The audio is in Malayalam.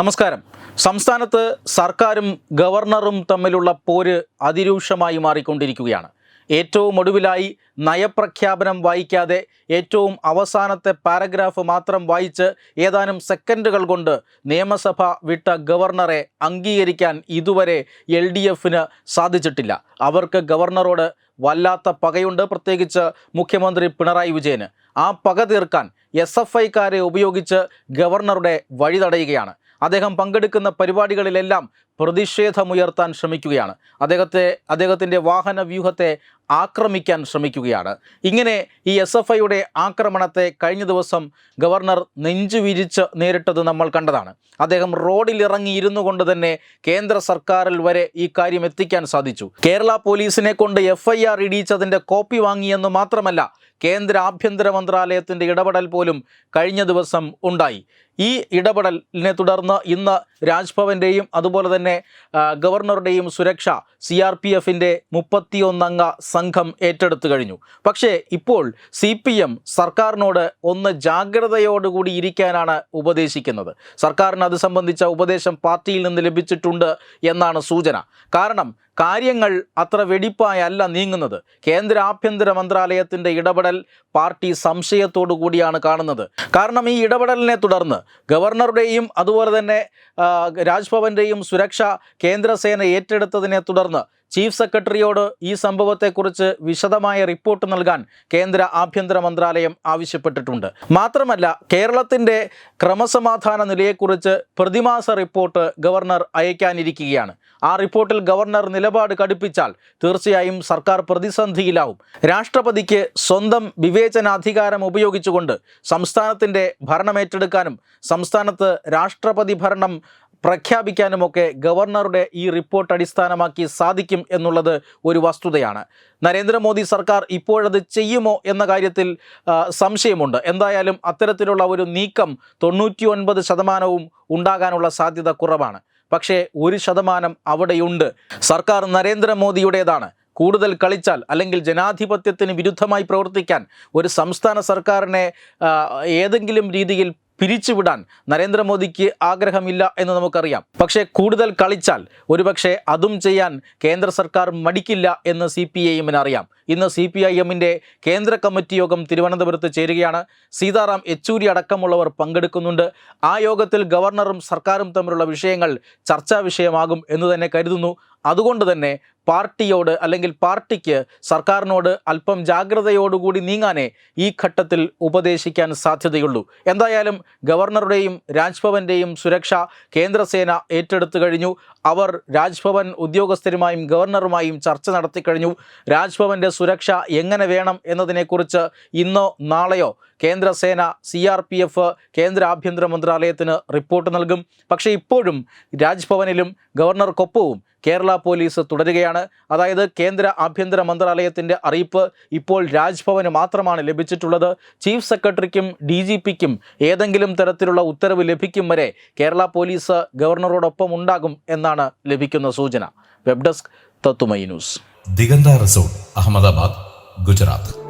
നമസ്കാരം. സംസ്ഥാനത്ത് സർക്കാരും ഗവർണറും തമ്മിലുള്ള പോര് അതിരൂക്ഷമായി മാറിക്കൊണ്ടിരിക്കുകയാണ്. ഏറ്റവും ഒടുവിലായി നയപ്രഖ്യാപനം വായിക്കാതെ ഏറ്റവും അവസാനത്തെ പാരഗ്രാഫ് മാത്രം വായിച്ച് ഏതാനും സെക്കൻഡുകൾ കൊണ്ട് നിയമസഭ വിട്ട ഗവർണറെ അംഗീകരിക്കാൻ ഇതുവരെ എൽ ഡി എഫിന് സാധിച്ചിട്ടില്ല. അവർക്ക് ഗവർണറോട് വല്ലാത്ത പകയുണ്ട്. പ്രത്യേകിച്ച് മുഖ്യമന്ത്രി പിണറായി വിജയന്. ആ പക തീർക്കാൻ എസ് എഫ് ഐക്കാരെ ഉപയോഗിച്ച് ഗവർണറുടെ വഴി തടയുകയാണ് അദ്ദേഹം പങ്കെടുക്കുന്ന പരിപാടികളിലെല്ലാം പ്രതിഷേധമുയർത്താൻ ശ്രമിക്കുകയാണ്. അദ്ദേഹത്തെ അദ്ദേഹത്തിന്റെ വാഹന വ്യൂഹത്തെ ആക്രമിക്കാൻ ശ്രമിക്കുകയാണ്. ഇങ്ങനെ ഈ എസ് എഫ് ഐയുടെ ആക്രമണത്തെ കഴിഞ്ഞ ദിവസം ഗവർണർ നെഞ്ചു വിരിച്ച് നേരിട്ടത് നമ്മൾ കണ്ടതാണ്. അദ്ദേഹം റോഡിൽ ഇറങ്ങി ഇരുന്നു കൊണ്ട് തന്നെ കേന്ദ്ര സർക്കാരിൽ വരെ ഈ കാര്യം എത്തിക്കാൻ സാധിച്ചു. കേരള പോലീസിനെ കൊണ്ട് എഫ് ഐ ആർ ഇടിയിച്ചതിന്റെ കോപ്പി വാങ്ങിയെന്ന് മാത്രമല്ല കേന്ദ്ര ആഭ്യന്തര മന്ത്രാലയത്തിന്റെ ഇടപെടൽ പോലും കഴിഞ്ഞ ദിവസം ഉണ്ടായി. ഈ ഇടപെടലിനെ തുടർന്ന് ഇന്ന് രാജ്ഭവന്റെയും അതുപോലെ തന്നെ ആ, ഗവർണറുടെയും സുരക്ഷ സി ആർ പി എഫിന്റെ മുപ്പത്തിയൊന്നംഗ സംഘം ഏറ്റെടുത്തു കഴിഞ്ഞു. പക്ഷേ ഇപ്പോൾ സി പി എം സർക്കാരിനോട് ഒന്ന് ജാഗ്രതയോടുകൂടി ഇരിക്കാനാണ് ഉപദേശിക്കുന്നത്. സർക്കാരിന് അത് സംബന്ധിച്ച ഉപദേശം പാർട്ടിയിൽ നിന്ന് ലഭിച്ചിട്ടുണ്ട് എന്നാണ് സൂചന. കാരണം കാര്യങ്ങൾ അത്ര വെടിപ്പായല്ല നീങ്ങുന്നത്. കേന്ദ്ര ആഭ്യന്തര മന്ത്രാലയത്തിന്റെ ഇടപെടൽ പാർട്ടി സംശയത്തോടു കൂടിയാണ് കാണുന്നത്. കാരണം ഈ ഇടപെടലിനെ തുടർന്ന് ഗവർണറുടെയും അതുപോലെ തന്നെ രാജ്ഭവന്റെയും സുരക്ഷ കേന്ദ്രസേന ഏറ്റെടുത്തതിനെ തുടർന്ന് ചീഫ് സെക്രട്ടറിയോട് ഈ സംഭവത്തെക്കുറിച്ച് വിശദമായ റിപ്പോർട്ട് നൽകാൻ കേന്ദ്ര ആഭ്യന്തര മന്ത്രാലയം ആവശ്യപ്പെട്ടിട്ടുണ്ട്. മാത്രമല്ല കേരളത്തിന്റെ ക്രമസമാധാന നിലയെക്കുറിച്ച് പ്രതിമാസ റിപ്പോർട്ട് ഗവർണർ അയക്കാനിരിക്കുകയാണ്. ആ റിപ്പോർട്ടിൽ ഗവർണർ നിലപാട് കടുപ്പിച്ചാൽ തീർച്ചയായും സർക്കാർ പ്രതിസന്ധിയിലാവും. രാഷ്ട്രപതിക്ക് സ്വന്തം വിവേചനാധികാരം ഉപയോഗിച്ചുകൊണ്ട് സംസ്ഥാനത്തിന്റെ ഭരണമേറ്റെടുക്കാനും സംസ്ഥാനത്ത് രാഷ്ട്രപതി ഭരണം പ്രഖ്യാപിക്കാനുമൊക്കെ ഗവർണറുടെ ഈ റിപ്പോർട്ട് അടിസ്ഥാനമാക്കി സാധിക്കും എന്നുള്ളത് ഒരു വസ്തുതയാണ്. നരേന്ദ്രമോദി സർക്കാർ ഇപ്പോഴത് ചെയ്യുമോ എന്ന കാര്യത്തിൽ സംശയമുണ്ട്. എന്തായാലും അത്തരത്തിലുള്ള ഒരു നീക്കം തൊണ്ണൂറ്റി ഒൻപത് ശതമാനവും ഉണ്ടാകാനുള്ള സാധ്യത കുറവാണ്. പക്ഷേ ഒരു ശതമാനം അവിടെയുണ്ട്. സർക്കാർ നരേന്ദ്രമോദിയുടേതാണ്. കൂടുതൽ കളിച്ചാൽ അല്ലെങ്കിൽ ജനാധിപത്യത്തിന് വിരുദ്ധമായി പ്രവർത്തിക്കാൻ ഒരു സംസ്ഥാന സർക്കാരിനെ ഏതെങ്കിലും രീതിയിൽ പിരിച്ചുവിടാൻ നരേന്ദ്രമോദിക്ക് ആഗ്രഹമില്ല എന്ന് നമുക്കറിയാം. പക്ഷേ കൂടുതൽ കളിച്ചാൽ ഒരുപക്ഷെ അതും ചെയ്യാൻ കേന്ദ്ര സർക്കാർ മടിക്കില്ല എന്ന് സി പി ഐ എമ്മിന് അറിയാം. ഇന്ന് സി പി ഐ എമ്മിന്റെ കേന്ദ്ര കമ്മിറ്റി യോഗം തിരുവനന്തപുരത്ത് ചേരുകയാണ്. സീതാറാം യെച്ചൂരി അടക്കമുള്ളവർ പങ്കെടുക്കുന്നുണ്ട്. ആ യോഗത്തിൽ ഗവർണറും സർക്കാരും തമ്മിലുള്ള വിഷയങ്ങൾ ചർച്ചാ വിഷയമാകും എന്ന് തന്നെ കരുതുന്നു. അതുകൊണ്ട് തന്നെ പാർട്ടിയോട് അല്ലെങ്കിൽ പാർട്ടിക്ക് സർക്കാരിനോട് അല്പം ജാഗ്രതയോടുകൂടി നീങ്ങാനേ ഈ ഘട്ടത്തിൽ ഉപദേശിക്കാൻ സാധ്യതയുള്ളൂ. എന്തായാലും ഗവർണറുടെയും രാജ്ഭവന്റെയും സുരക്ഷ കേന്ദ്രസേന ഏറ്റെടുത്തു കഴിഞ്ഞു. അവർ രാജ്ഭവൻ ഉദ്യോഗസ്ഥരുമായും ഗവർണറുമായും ചർച്ച നടത്തിക്കഴിഞ്ഞു രാജ്ഭവന്റെ സുരക്ഷ എങ്ങനെ വേണം എന്നതിനെക്കുറിച്ച് ഇന്നോ നാളെയോ കേന്ദ്രസേന സി ആർ പി എഫ് കേന്ദ്ര ആഭ്യന്തര മന്ത്രാലയത്തിന് റിപ്പോർട്ട് നൽകും. പക്ഷേ ഇപ്പോഴും രാജ്ഭവനിലും ഗവർണർക്കൊപ്പവും കേരള പോലീസ് തുടരുകയാണ്. അതായത് കേന്ദ്ര ആഭ്യന്തര മന്ത്രാലയത്തിന്റെ അറിയിപ്പ് ഇപ്പോൾ രാജ്ഭവന് മാത്രമാണ് ലഭിച്ചിട്ടുള്ളത്. ചീഫ് സെക്രട്ടറിക്കും ഡി ജി പിക്കും ഏതെങ്കിലും തരത്തിലുള്ള ഉത്തരവ് ലഭിക്കും വരെ കേരള പോലീസ് ഗവർണറോടൊപ്പം ഉണ്ടാകും എന്നാണ് ലഭിക്കുന്ന സൂചന. വെബ് ഡെസ്ക് തത്തുമൈ ന്യൂസ്. ദിഗന്ത റിസോർട്ട് അഹമ്മദാബാദ് ഗുജറാത്ത്.